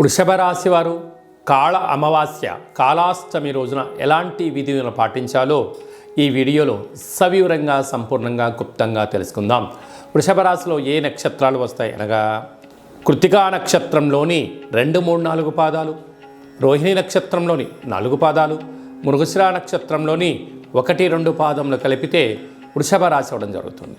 వృషభ రాశివారు కాళ అమావాస్య కాళాష్టమి రోజున ఎలాంటి విధులను పాటించాలో ఈ వీడియోలో సవివరంగా సంపూర్ణంగా గుప్తంగా తెలుసుకుందాం. వృషభ రాశిలో ఏ నక్షత్రాలు వస్తాయి? అనగా కృతికా నక్షత్రంలోని రెండు మూడు నాలుగు పాదాలు రోహిణి నక్షత్రంలోని నాలుగు పాదాలు మృగశిర నక్షత్రంలోని ఒకటి రెండు పాదములు కలిపితే వృషభ రాశి అవ్వడం జరుగుతుంది.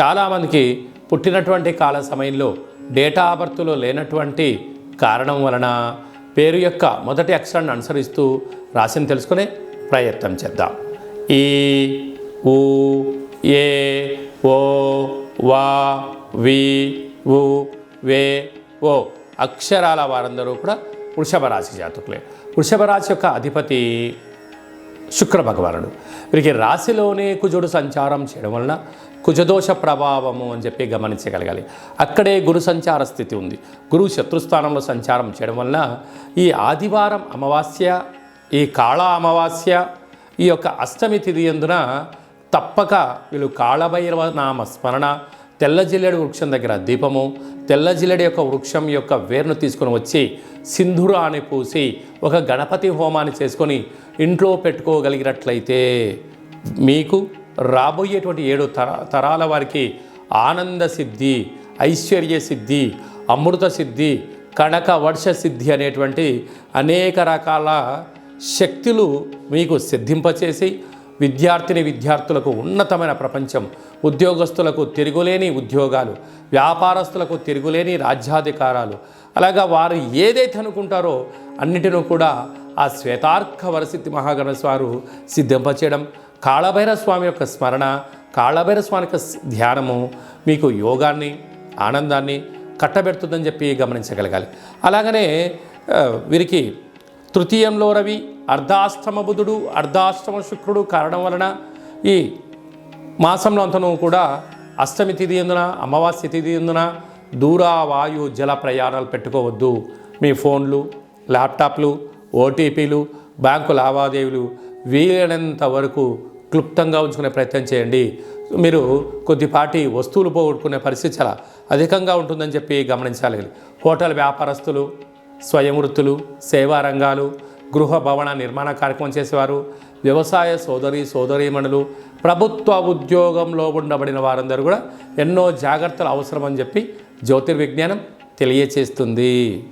చాలామందికి పుట్టినటువంటి కాల సమయంలో డేటా బర్త్లో లేనటువంటి కారణం వలన పేరు యొక్క మొదటి అక్షరాన్ని అనుసరిస్తూ రాశిని తెలుసుకునే ప్రయత్నం చేద్దాం. ఈ ఊ ఏ ఓ వా వి ఉ వే ఓ అక్షరాల వారందరూ కూడా వృషభ రాశి జాతకులే. వృషభ రాశి యొక్క అధిపతి శుక్ర భగవానుడు వీరికి రాశిలోనే కుజుడు సంచారం చేయడం వలన కుజదోష ప్రభావము అని చెప్పి గమనించగలగాలి. అక్కడే గురు సంచార స్థితి ఉంది. గురువు శత్రుస్థానంలో సంచారం చేయడం వలన ఈ ఆదివారం అమావాస్య ఈ కాళ అమావాస్య ఈ యొక్క అష్టమి తిథి ఎందున తప్పక వీళ్ళు కాళభైరవ నామ స్మరణ తెల్ల జిల్లెడు వృక్షం దగ్గర దీపము తెల్ల జిల్లెడు యొక్క వృక్షం యొక్క వేరును తీసుకొని వచ్చి సింధురాన్ని పూసి ఒక గణపతి హోమాన్ని చేసుకొని ఇంట్లో పెట్టుకోగలిగినట్లయితే మీకు రాబోయేటువంటి ఏడు తర తరాల వారికి ఆనంద సిద్ధి ఐశ్వర్య సిద్ధి అమృత సిద్ధి కనక వర్ష సిద్ధి అనేటువంటి అనేక రకాల శక్తులు మీకు సిద్ధింపచేసి విద్యార్థిని విద్యార్థులకు ఉన్నతమైన ప్రపంచం. ఉద్యోగస్తులకు తిరుగులేని ఉద్యోగాలు. వ్యాపారస్తులకు తిరుగులేని రాజ్యాధికారాలు. అలాగా వారు ఏదైతే అనుకుంటారో అన్నిటినూ కూడా ఆ శ్వేతార్క వరసిద్ధి మహాగణస్ వారు సిద్ధింపచేయడం కాళభైర స్వామి యొక్క స్మరణ కాళభైర స్వామి యొక్క ధ్యానము మీకు యోగాన్ని ఆనందాన్ని కట్టబెడుతుందని చెప్పి గమనించగలగాలి. అలాగనే వీరికి తృతీయంలో రవి అర్ధాష్టమ బుధుడు అర్ధాష్టమ శుక్రుడు కారణం వలన ఈ మాసంలో అంతను కూడా అష్టమి తిథి ఎందున అమావాస్య తిథి ఎందున దూర వాయు జల ప్రయాణాలు పెట్టుకోవద్దు. మీ ఫోన్లు ల్యాప్టాప్లు ఓటీపీలు బ్యాంకు లావాదేవీలు వీలైనంత వరకు క్లుప్తంగా ఉంచుకునే ప్రయత్నం చేయండి. మీరు కొద్దిపాటి వస్తువులు పోగొట్టుకునే పరిస్థితి చాలా అధికంగా ఉంటుందని చెప్పి గమనించాలి. హోటల్ వ్యాపారస్తులు స్వయం వృత్తులు సేవా రంగాలు గృహ భవన నిర్మాణ కార్యక్రమం చేసేవారు వ్యవసాయ సోదరి సోదరీమణులు ప్రభుత్వ ఉద్యోగంలో ఉండబడిన వారందరూ కూడా ఎన్నో జాగ్రత్తలు అవసరమని చెప్పి జ్యోతిర్విజ్ఞానం తెలియచేస్తుంది.